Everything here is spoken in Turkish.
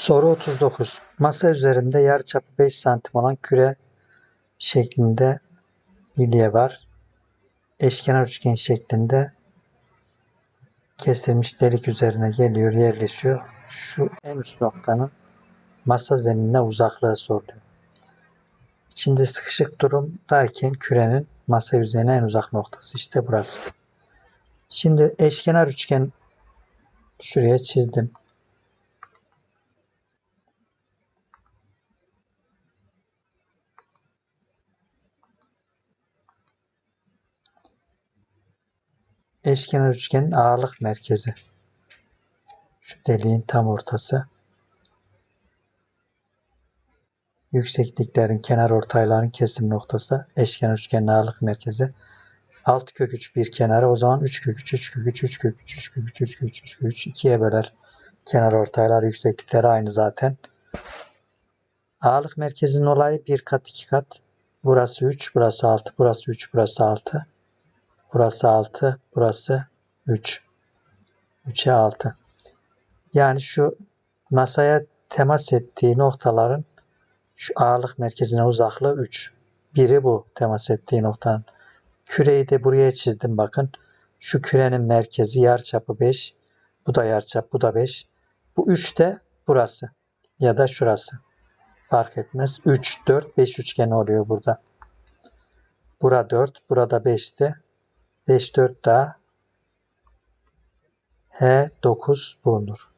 Soru 39. Masa üzerinde yarıçapı 5 santim olan küre şeklinde bilye var. Eşkenar üçgen şeklinde kesilmiş delik üzerine geliyor, yerleşiyor. Şu en üst noktanın masa zeminine uzaklığı soruluyor. İçinde sıkışık durumdayken kürenin masa yüzeyine en uzak noktası işte burası. Şimdi eşkenar üçgen şuraya çizdim. Eşkenar üçgenin ağırlık merkezi. Şu deliğin tam ortası. Yüksekliklerin kenar ortayların kesim noktası. Eşkenar üçgenin ağırlık merkezi. 6 kök 3 bir kenarı o zaman 3 kök 3 3 kök 3 3 kök 3 3 kök 3 3 kök 3 3 kök 3 ikiye böler. Kenar ortaylar yükseklikleri aynı zaten. Ağırlık merkezinin olayı bir kat iki kat. Burası 3, burası 6, burası 3, burası 6. Burası 6, burası 3. 3'e 6. Yani şu masaya temas ettiği noktaların şu ağırlık merkezine uzaklığı 3. Biri bu temas ettiği noktanın. Küreyi de buraya çizdim bakın. Şu kürenin merkezi yarıçapı 5. Bu da yarıçap, bu da 5. Bu 3 de burası ya da şurası. Fark etmez. 3, 4, 5 üçgeni oluyor burada. Bura 4, burada 5'ti. 5, 4 daha. H, 9 bulunur.